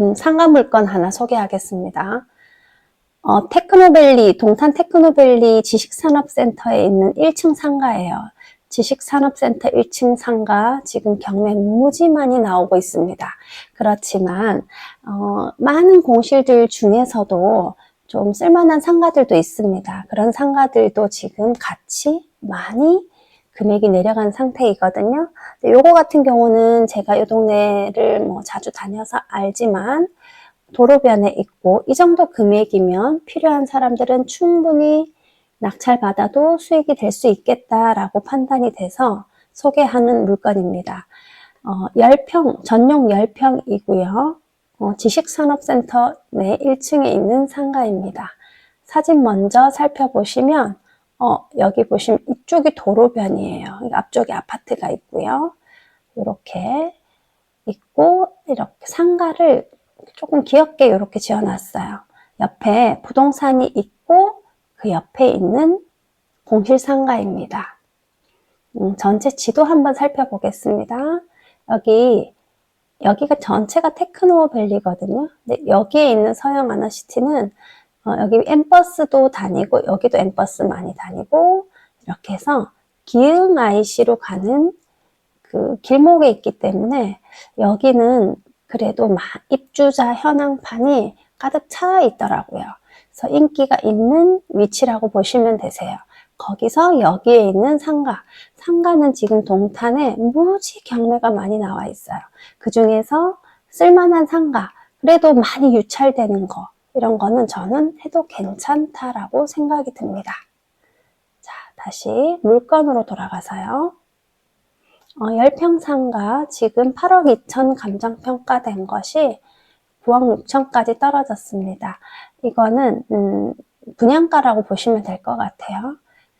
음, 상가 물건 하나 소개하겠습니다. 어, 테크노밸리, 동탄 테크노밸리 지식산업센터에 있는 1층 상가예요. 지식산업센터 1층 상가 지금 경매 무지 많이 나오고 있습니다. 그렇지만 어, 많은 공실들 중에서도 좀 쓸만한 상가들도 있습니다. 그런 상가들도 지금 같이 많이 금액이 내려간 상태이거든요. 근데 요거 같은 경우는 제가 이 동네를 뭐 자주 다녀서 알지만 도로변에 있고 이 정도 금액이면 필요한 사람들은 충분히 낙찰받아도 수익이 될 수 있겠다라고 판단이 돼서 소개하는 물건입니다. 어, 10평, 전용 10평이고요. 어, 지식산업센터 내 1층에 있는 상가입니다. 사진 먼저 살펴보시면 어, 여기 보시면 이쪽이 도로변이에요. 앞쪽에 아파트가 있고요. 이렇게 있고 이렇게 상가를 조금 귀엽게 이렇게 지어놨어요. 옆에 부동산이 있고 그 옆에 있는 공실 상가입니다. 음, 전체 지도 한번 살펴보겠습니다. 여기 여기가 전체가 테크노밸리거든요. 근데 여기에 있는 서영 아나시티는 어, 여기 엠버스도 다니고 여기도 엠버스 많이 다니고 이렇게 해서 기흥 IC로 가는 그 길목에 있기 때문에 여기는 그래도 마- 입주자 현황판이 가득 차 있더라고요. 그래서 인기가 있는 위치라고 보시면 되세요. 거기서 여기에 있는 상가. 상가는 지금 동탄에 무지 경매가 많이 나와 있어요. 그 중에서 쓸만한 상가. 그래도 많이 유찰되는 거. 이런 거는 저는 해도 괜찮다라고 생각이 듭니다. 자, 다시 물건으로 돌아가서요. 어, 10평 상가 지금 8억 2천 감정평가된 것이 9억 6천까지 떨어졌습니다. 이거는 음, 분양가라고 보시면 될 것 같아요.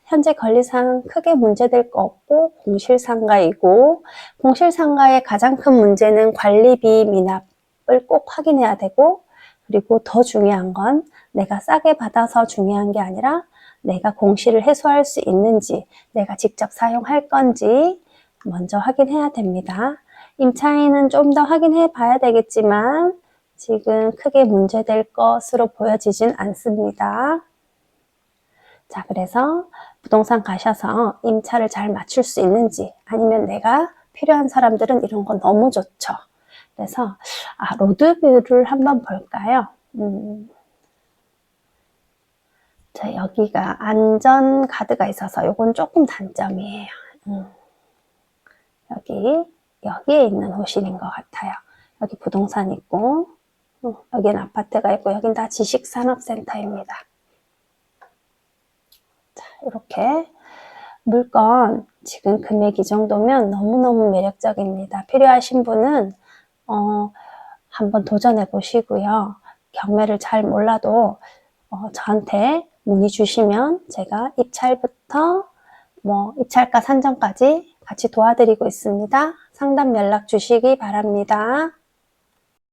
현재 권리상 크게 문제될 거 없고 공실상가이고 공실상가의 가장 큰 문제는 관리비 미납을 꼭 확인해야 되고 그리고 더 중요한 건 내가 싸게 받아서 중요한 게 아니라 내가 공실을 해소할 수 있는지 내가 직접 사용할 건지 먼저 확인해야 됩니다. 임차인은 좀 더 확인해 봐야 되겠지만 지금 크게 문제될 것으로 보여지진 않습니다. 자, 그래서 부동산 가셔서 임차를 잘 맞출 수 있는지 아니면 내가 필요한 사람들은 이런 거 너무 좋죠. 그래서 아, 로드뷰를 한번 볼까요? 음. 자, 여기가 안전 가드가 있어서 이건 조금 단점이에요. 음. 여기 여기에 있는 호실인 것 같아요. 여기 부동산 있고 어, 여긴 아파트가 있고 여긴 다 지식산업센터입니다. 자, 이렇게 물건 지금 금액 이 정도면 너무너무 매력적입니다. 필요하신 분은 어, 한번 도전해 보시고요. 경매를 잘 몰라도 어, 저한테 문의 주시면 제가 입찰부터 뭐 입찰가 산정까지 같이 도와드리고 있습니다. 상담 연락 주시기 바랍니다.